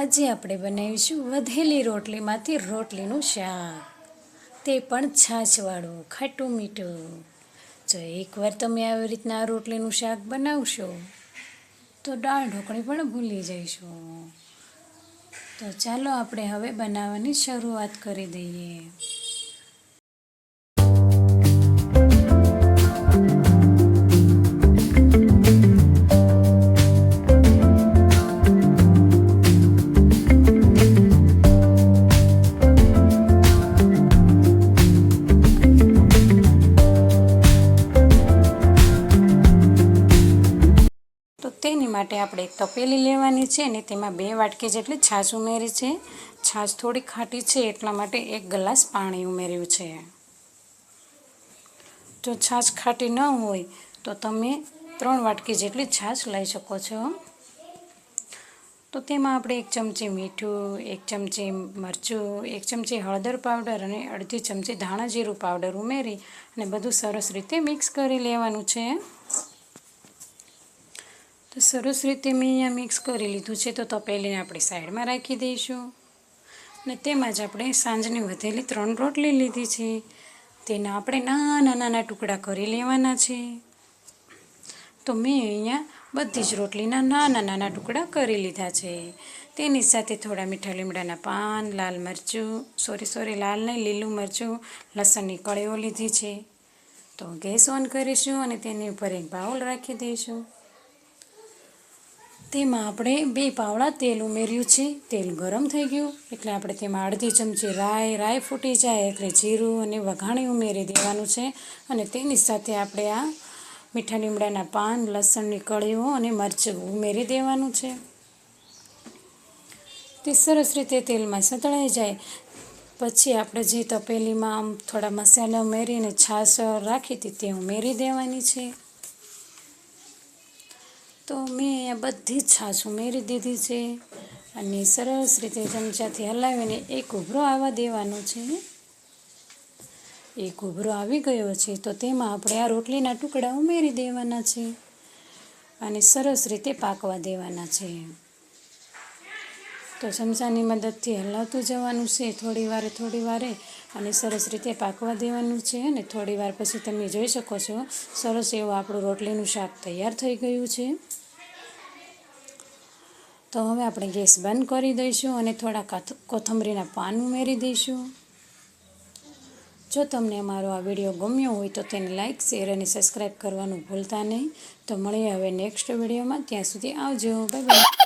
આજે આપણે બનાવીશું વધેલી રોટલીમાંથી રોટલીનું શાક. તે પણ છાશવાળું, ખાટું મીઠું. જો એકવાર તમે આવી રીતના રોટલીનું શાક બનાવશો, તો દાળ ઢોકળી પણ ભૂલી જઈશું. તો ચાલો આપણે હવે બનાવવાની શરૂઆત કરી દઈએ. તેની માટે આપણે તપેલી લેવાની છે ને તેમાં બે વાટકી જેટલી છાશ ઉમેરી છે. છાશ થોડી ખાટી છે એટલા માટે એક ગ્લાસ પાણી ઉમેર્યું છે. જો છાશ ખાટી ન હોય તો તમે ત્રણ વાટકી જેટલી છાશ લઈ શકો છો. તો તેમાં આપણે એક ચમચી મીઠું, એક ચમચી મરચું, એક ચમચી હળદર પાવડર અને અડધી ચમચી ધાણા જીરું પાવડર ઉમેરી અને બધું સરસ રીતે મિક્સ કરી લેવાનું છે. સરસ રીતે મેં અહીંયા મિક્સ કરી લીધું છે. તો તપેલીને આપણે સાઈડમાં રાખી દઈશું. અને તેમાં જ આપણે સાંજની વધેલી ત્રણ રોટલી લીધી છે. તેના આપણે નાના નાના ટુકડા કરી લેવાના છે. તો મેં અહીંયા બધી જ રોટલીના નાના નાના ટુકડા કરી લીધા છે. તેની સાથે થોડા મીઠા લીમડાના પાન, લાલ મરચું, સોરી સોરી, લાલ નહીં, લીલું મરચું, લસણની કળીઓ લીધી છે. તો ગેસ ઓન કરીશું અને તેની ઉપર એક બાઉલ રાખી દઈશું. તેમાં આપણે બે પાવડા તેલ ઉમેર્યું છે. તેલ ગરમ થઈ ગયું, એટલે આપણે તેમાં અડધી ચમચી રાઈ રાઈ ફૂટી જાય એટલે જીરું અને વઘાણી ઉમેરી દેવાનું છે. અને તેની સાથે આપણે આ મીઠા લીમડાના પાન, લસણની કળીઓ અને મરચું ઉમેરી દેવાનું છે. તે સરસ રીતે તેલમાં સતળાઈ જાય. પછી આપણે જે તપેલીમાં આમ થોડા મસાલા ઉમેરીને છાશ રાખી હતી તે ઉમેરી દેવાની છે. તો મેં અહીંયા બધી જ છાશ ઉમેરી દીધી છે અને સરસ રીતે ચમચાથી હલાવીને એક ઉભરો આવવા દેવાનો છે. એક ઉભરો આવી ગયો છે તો તેમાં આપણે આ રોટલીના ટુકડા ઉમેરી દેવાના છે અને સરસ રીતે પાકવા દેવાના છે. તો ચમચાની મદદથી હલાવતું જવાનું છે થોડી વારે થોડી વારે અને સરસ રીતે પાકવા દેવાનું છે અને થોડી વાર પછી તમે જોઈ શકો છો સરસ એવું આપણું રોટલીનું શાક તૈયાર થઈ ગયું છે. તો હવે આપણે ગેસ બંધ કરી દઈશું અને થોડા કોથમરીના પાન ઉમેરી દઈશું. જો તમને અમારો આ વીડિયો ગમ્યો હોય તો તેને લાઇક શેર અને સબસ્ક્રાઈબ કરવાનું ભૂલતા નહીં. તો મળીએ હવે નેક્સ્ટ વિડીયોમાં. ત્યાં સુધી આવજો. Bye bye.